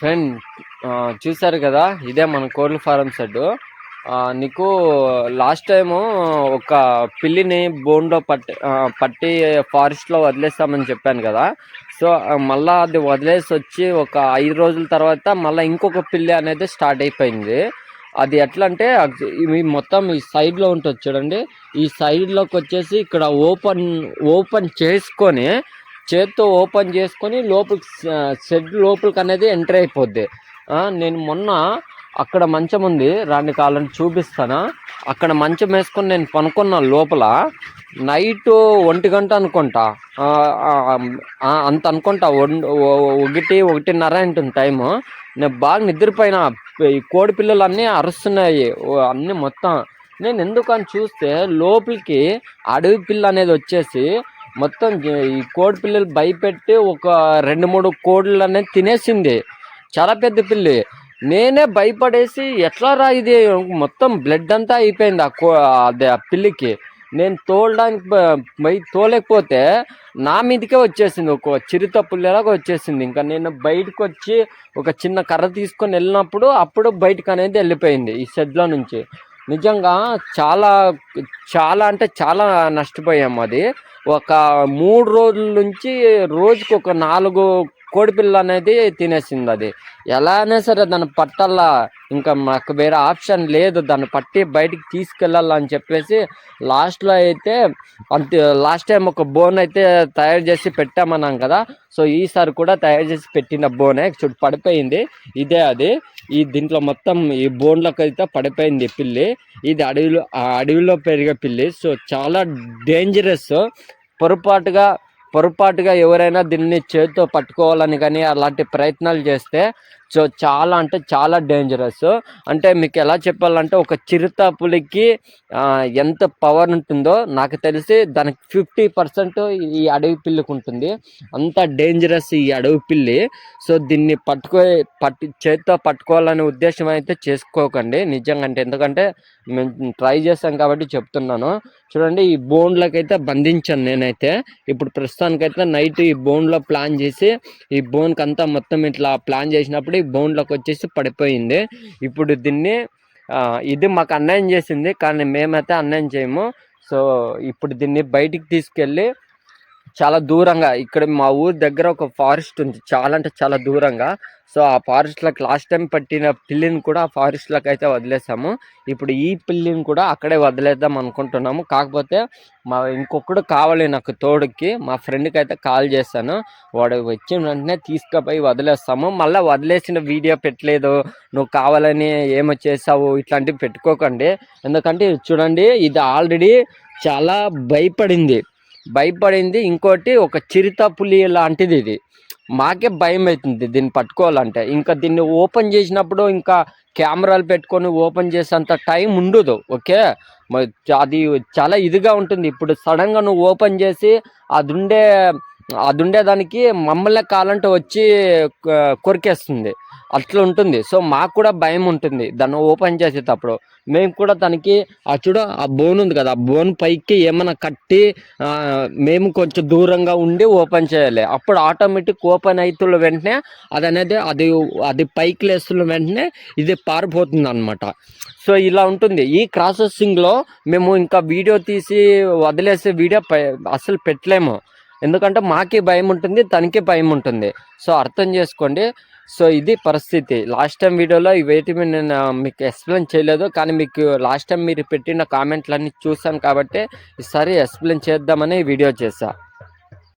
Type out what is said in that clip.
Friend చూసారు కదా? ఇదే మన కోళ్ళ ఫారం షెడ్ నీకు లాస్ట్ టైము ఒక పిల్లిని బోన్లో పట్టి పట్టి ఫారెస్ట్లో వదిలేస్తామని చెప్పాను కదా? సో మళ్ళీ మళ్ళా అది వదిలేసి వచ్చి ఒక ఐదు రోజుల తర్వాత మళ్ళీ ఇంకొక పిల్లి అనేది స్టార్ట్ అయిపోయింది. అది ఎట్లా అంటే ఇవి మొత్తం ఈ సైడ్లో ఉంటుంది చూడండి. ఈ సైడ్లోకి వచ్చేసి ఇక్కడ ఓపెన్ ఓపెన్ చేసుకొని చేత్తో ఓపెన్ చేసుకొని లోపలికి షెడ్ లోపలికి అనేది ఎంటర్ అయిపోద్ది. నేను మొన్న అక్కడ మంచం ఉంది రాని కాలని చూపిస్తానా? అక్కడ మంచం వేసుకొని నేను పనుకున్నా లోపల. నైట్ ఒంటి గంట అనుకుంటా. అంత అనుకుంటా. ఒన్- ఒకటి ఒకటిన్నర ఉంటుంది టైము. నేను బాగా నిద్రపోయిన. ఈ కోడి పిల్లలు అన్నీ అరుస్తున్నాయి అన్నీ మొత్తం. నేను ఎందుకు అని చూస్తే లోపలికి అడవి పిల్ల అనేది వచ్చేసి మొత్తం ఈ కోడి పిల్లలు భయపెట్టి ఒక రెండు మూడు కోళ్ళు అనేది తినేసింది. చాలా పెద్ద పిల్లి. నేనే భయపడేసి ఎట్లా రా ఇది? మొత్తం బ్లడ్ అంతా అయిపోయింది ఆ కో అదే ఆ పిల్లికి. నేను తోలడానికి పోయి తోలేకపోతే నా మీదకే వచ్చేసింది. ఒక చిరుత పుల్లెలాగా వచ్చేసింది. ఇంకా నేను బయటకు వచ్చి ఒక చిన్న కర్ర తీసుకొని వెళ్ళినప్పుడు అప్పుడు బయటకు అనేది వెళ్ళిపోయింది ఈ షెడ్లో నుంచి. నిజంగా చాలా చాలా అంటే చాలా నష్టపోయాము అది. ఒక మూడు రోజుల నుంచి రోజుకు ఒక నాలుగు కోడిపిల్ల అనేది తినేసింది అది. ఎలా అయినా సరే దాన్ని పట్టాలా ఇంకా మాకు వేరే ఆప్షన్ లేదు దాన్ని పట్టి బయటికి తీసుకెళ్ళాలని చెప్పేసి లాస్ట్లో అయితే అంతే లాస్ట్ టైం ఒక బోన్ అయితే తయారు చేసి పెట్టామన్నాం కదా. సో ఈసారి కూడా తయారు చేసి పెట్టిన బోనే చుట్టూ పడిపోయింది. ఇదే అది. ఈ దీంట్లో మొత్తం ఈ బోన్లకు అయితే పడిపోయింది పిల్లి. ఇది అడవిలో ఆ అడవిలో పెరిగే పిల్లి. సో చాలా డేంజరస్ పొరపాటుగా పొరపాటుగా ఎవరైనా దీన్ని చేతితో పట్టుకోవాలని కానీ అలాంటి ప్రయత్నాలు చేస్తే సో చాలా అంటే చాలా డేంజరస్ అంటే మీకు ఎలా చెప్పాలంటే ఒక చిరుత పులికి ఎంత పవర్ ఉంటుందో నాకు తెలిసి దానికి ఫిఫ్టీ పర్సెంట్ ఈ అడవి పిల్లికి ఉంటుంది అంత డేంజరస్ ఈ అడవి పిల్లి. సో దీన్ని పట్టుకో పట్టి చేతితో పట్టుకోవాలనే ఉద్దేశం అయితే చేసుకోకండి. నిజంగా అంటే ఎందుకంటే మేము ట్రై చేస్తాం కాబట్టి చెప్తున్నాను. చూడండి ఈ బోన్లకైతే బంధించాను నేనైతే. ఇప్పుడు ప్రస్తుతానికైతే నైట్ ఈ బోన్లో ప్లాన్ చేసి ఈ బోన్కి అంతా మొత్తం ఇట్లా ప్లాన్ చేసినప్పుడు ఈ బోన్లోకి వచ్చేసి పడిపోయింది. ఇప్పుడు దీన్ని ఇది మాకు అన్యాయం చేసింది. కానీ మేమైతే అన్యాయం చేయము. సో ఇప్పుడు దీన్ని బయటికి తీసుకెళ్ళి చాలా దూరంగా. ఇక్కడ మా ఊరు దగ్గర ఒక ఫారెస్ట్ ఉంది. చాలా అంటే చాలా దూరంగా. సో ఆ ఫారెస్ట్లోకి లాస్ట్ టైం పట్టిన పిల్లిని కూడా ఆ ఫారెస్ట్లోకి అయితే వదిలేసాము. ఇప్పుడు ఈ పిల్లిని కూడా అక్కడే వదిలేద్దాం అనుకుంటున్నాము. కాకపోతే మా ఇంకొకడు కావాలి నాకు తోడుకి. మా ఫ్రెండ్కి అయితే కాల్ చేశాను. వాడు వచ్చిన వెంటనే తీసుకుపోయి వదిలేస్తాము. మళ్ళీ వదిలేసిన వీడియో పెట్టలేదు. నువ్వు కావాలని ఏమో చేసావు ఇట్లాంటివి పెట్టుకోకండి. ఎందుకంటే చూడండి ఇది ఆల్రెడీ చాలా భయపడింది. భయపడింది. ఇంకోటి ఒక చిరుత పులి లాంటిది ఇది. మాకే భయం అవుతుంది దీన్ని పట్టుకోవాలంటే. ఇంకా దీన్ని ఓపెన్ చేసినప్పుడు ఇంకా కెమెరాలు పెట్టుకొని ఓపెన్ చేసేంత టైం ఉండదు. ఓకే? మరి అది చాలా ఇదిగా ఉంటుంది. ఇప్పుడు సడన్గా నువ్వు ఓపెన్ చేసి అది ఉండే అది ఉండేదానికి మమ్మల్ని కాలంటే వచ్చి కొరికేస్తుంది. అట్లా ఉంటుంది. సో మాకు కూడా భయం ఉంటుంది. దాన్ని ఓపెన్ చేసేటప్పుడు. మేము కూడా దానికి ఆ చూడ ఆ బోన్ ఉంది కదా ఆ బోన్ పైకి ఏమైనా కట్టి మేము కొంచెం దూరంగా ఉండి ఓపెన్ చేయాలి. అప్పుడు ఆటోమేటిక్ ఓపెన్ అవుతున్న వెంటనే అది అనేది అది అది పైకి లేస్తున్న వెంటనే ఇది పారిపోతుంది అనమాట సో ఇలా ఉంటుంది. ఈ ప్రాసెసింగ్లో మేము ఇంకా వీడియో తీసి వదిలేసే వీడియో పై అసలు పెట్టలేము. ఎందుకంటే మాకే భయం ఉంటుంది తనకి భయం ఉంటుంది. సో అర్థం చేసుకోండి. సో ఇది పరిస్థితి. లాస్ట్ టైం వీడియోలో ఇవేటివి నేను మీకు ఎక్స్ప్లెయిన్ చేయలేదు. కానీ మీకు లాస్ట్ టైం మీరు పెట్టిన కామెంట్లన్నీ చూసాను కాబట్టి ఈసారి ఎక్స్ప్లెయిన్ చేద్దామని వీడియో చేశా.